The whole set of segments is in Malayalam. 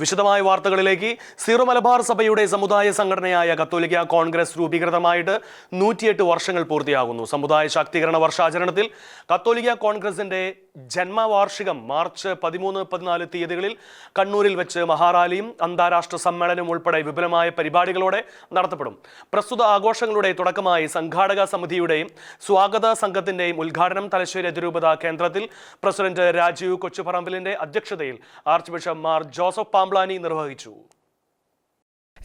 വിശദമായ വാർത്തകളിലേക്ക് സീറോ മലബാർ സഭയുടെ സമുദായ സംഘടനയായ കത്തോലിക്ക കോൺഗ്രസ് രൂപീകൃതമായിട്ട് നൂറ്റിയെട്ട് വർഷങ്ങൾ പൂർത്തിയാകുന്നു. സമുദായ ശാക്തീകരണ വർഷാചരണത്തിൽ കത്തോലിക്ക കോൺഗ്രസിന്റെ ജന്മവാർഷികം മാർച്ച് പതിമൂന്ന് പതിനാല് തീയതികളിൽ കണ്ണൂരിൽ വെച്ച് മഹാറാലിയും അന്താരാഷ്ട്ര സമ്മേളനവും ഉൾപ്പെടെ വിപുലമായ പരിപാടികളോടെ നടത്തപ്പെടും. പ്രസ്തുത ആഘോഷങ്ങളുടെ തുടക്കമായി സംഘാടക സമിതിയുടെയും സ്വാഗത സംഘത്തിന്റെയും ഉദ്ഘാടനം തലശ്ശേരി അതിരൂപത കേന്ദ്രത്തിൽ പ്രസിഡന്റ് രാജീവ് കൊച്ചുപറമ്പിലിന്റെ അധ്യക്ഷതയിൽ archbishop Mar Joseph Pamplany നിർവഹിച്ചു.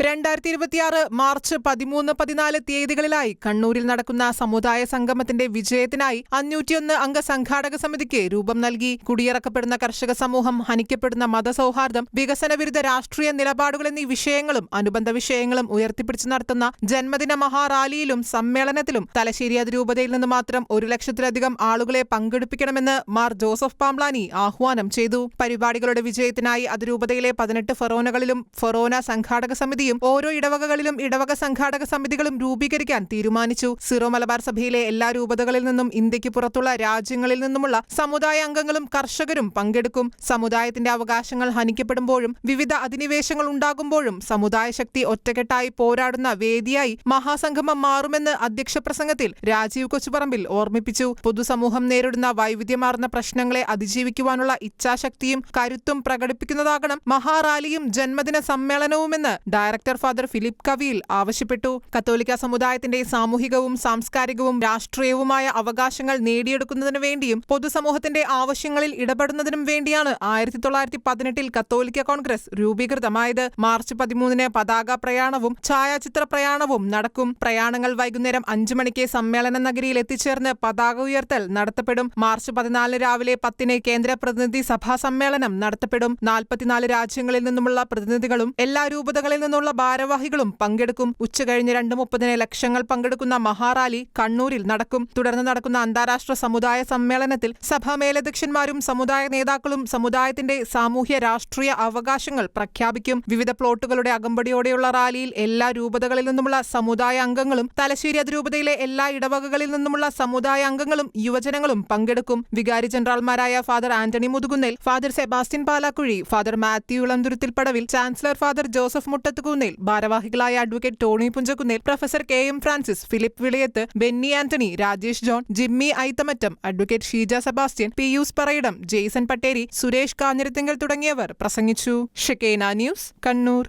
രണ്ടായിരത്തി ഇരുപത്തിയാറ് മാർച്ച് പതിമൂന്ന് പതിനാല് തീയതികളിലായി കണ്ണൂരിൽ നടക്കുന്ന സമുദായ സംഗമത്തിന്റെ വിജയത്തിനായി അഞ്ഞൂറ്റിയൊന്ന് അംഗ സംഘാടക സമിതിക്ക് രൂപം നൽകി. കുടിയിറക്കപ്പെടുന്ന കർഷക സമൂഹം ഹനിക്കപ്പെടുന്ന മതസൗഹാർദ്ദം വികസന വിരുദ്ധ രാഷ്ട്രീയ നിലപാടുകൾ എന്നീ വിഷയങ്ങളും അനുബന്ധ വിഷയങ്ങളും ഉയർത്തിപ്പിടിച്ചു നടത്തുന്ന ജന്മദിന മഹാറാലിയിലും സമ്മേളനത്തിലും തലശ്ശേരി അതിരൂപതയിൽ നിന്ന് മാത്രം ഒരു ലക്ഷത്തിലധികം ആളുകളെ പങ്കെടുപ്പിക്കണമെന്ന് മാർ ജോസഫ് പാംബ്ലാനി ആഹ്വാനം ചെയ്തു. പരിപാടികളുടെ വിജയത്തിനായി അതിരൂപതയിലെ പതിനെട്ട് ഫെറോനകളിലും ഫെറോന സംഘാടക സമിതിയും ഓരോ ഇടവകകളിലും ഇടവക സംഘാടക സമിതികളും രൂപീകരിക്കാൻ തീരുമാനിച്ചു. സിറോ മലബാർ സഭയിലെ എല്ലാ രൂപതകളിൽ നിന്നും ഇന്ത്യയ്ക്ക് പുറത്തുള്ള രാജ്യങ്ങളിൽ നിന്നുമുള്ള സമുദായ അംഗങ്ങളും കർഷകരും പങ്കെടുക്കും. സമുദായത്തിന്റെ അവകാശങ്ങൾ ഹനിക്കപ്പെടുമ്പോഴും വിവിധ അധിനിവേശങ്ങൾ ഉണ്ടാകുമ്പോഴും സമുദായ ശക്തി ഒറ്റക്കെട്ടായി പോരാടുന്ന വേദിയായി മഹാസംഗമം മാറുമെന്ന് അധ്യക്ഷ പ്രസംഗത്തിൽ രാജീവ് കൊച്ചുപറമ്പിൽ ഓർമ്മിപ്പിച്ചു. പൊതുസമൂഹം നേരിടുന്ന വൈവിധ്യമാർന്ന പ്രശ്നങ്ങളെ അതിജീവിക്കുവാനുള്ള ഇച്ഛാശക്തിയും കരുത്തും പ്രകടിപ്പിക്കുന്നതാകണം മഹാറാലിയും ജന്മദിന സമ്മേളനവുമെന്ന് ഡയറക്ടർ ഫാദർ ഫിലിപ്പ് കവിയിൽ ആവശ്യപ്പെട്ടു. കത്തോലിക്ക സമുദായത്തിന്റെ സാമൂഹികവും സാംസ്കാരികവും രാഷ്ട്രീയവുമായ അവകാശങ്ങൾ നേടിയെടുക്കുന്നതിനു വേണ്ടിയും പൊതുസമൂഹത്തിന്റെ ആവശ്യങ്ങളിൽ ഇടപെടുന്നതിനും വേണ്ടിയാണ് ആയിരത്തി തൊള്ളായിരത്തി പതിനെട്ടിൽ കത്തോലിക്ക കോൺഗ്രസ് രൂപീകൃതമായത്. മാർച്ച് പതിമൂന്നിന് പതാക പ്രയാണവും ഛായാചിത്ര പ്രയാണവും നടക്കും. പ്രയാണങ്ങൾ വൈകുന്നേരം അഞ്ചു മണിക്ക് സമ്മേളന നഗരിയിൽ എത്തിച്ചേർന്ന് പതാക ഉയർത്തൽ നടത്തപ്പെടും. മാർച്ച് പതിനാലിന് രാവിലെ പത്തിന് കേന്ദ്ര പ്രതിനിധി സഭാ സമ്മേളനം നടത്തപ്പെടും. നാൽപ്പത്തിനാല് രാജ്യങ്ങളിൽ നിന്നുമുള്ള പ്രതിനിധികളും എല്ലാ രൂപതകളിൽ നിന്നുള്ള ഭാരവാഹികളും പങ്കെടുക്കും. ഉച്ചകഴിഞ്ഞ് രണ്ട് മുപ്പതിന് ലക്ഷങ്ങൾ പങ്കെടുക്കുന്ന മഹാറാലി കണ്ണൂരിൽ നടക്കും. തുടർന്ന് നടക്കുന്ന അന്താരാഷ്ട്ര സമുദായ സമ്മേളനത്തിൽ സഭാ മേലധ്യക്ഷന്മാരും സമുദായ നേതാക്കളും സമുദായത്തിന്റെ സാമൂഹ്യ രാഷ്ട്രീയ അവകാശങ്ങൾ പ്രഖ്യാപിക്കും. വിവിധ പ്ലോട്ടുകളുടെ അകമ്പടിയോടെയുള്ള റാലിയിൽ എല്ലാ രൂപതകളിൽ നിന്നുമുള്ള സമുദായ അംഗങ്ങളും തലശ്ശേരി അതിരൂപതയിലെ എല്ലാ ഇടവകകളിൽ നിന്നുമുള്ള സമുദായ അംഗങ്ങളും യുവജനങ്ങളും പങ്കെടുക്കും. വികാരി ജനറൽമാരായ father Antony Muthukunnel father Sebastian Palakuzhi father Mathew Elanthuruthilpadavil chancellor father Joseph Muttathukunnel ഭാരവാഹികളായ advocate Tony Punchakunnel professor K M Francis Philip Vilayath Benny Antony Rajesh John Jimmy Aithamattam advocate Sheeja Sebastian Pius Parayidam Jaison Patteri Suresh Kanjirathinkal തുടങ്ങിയവർ പ്രസംഗിച്ചു. ഷെക്കേന ന്യൂസ് കണ്ണൂർ.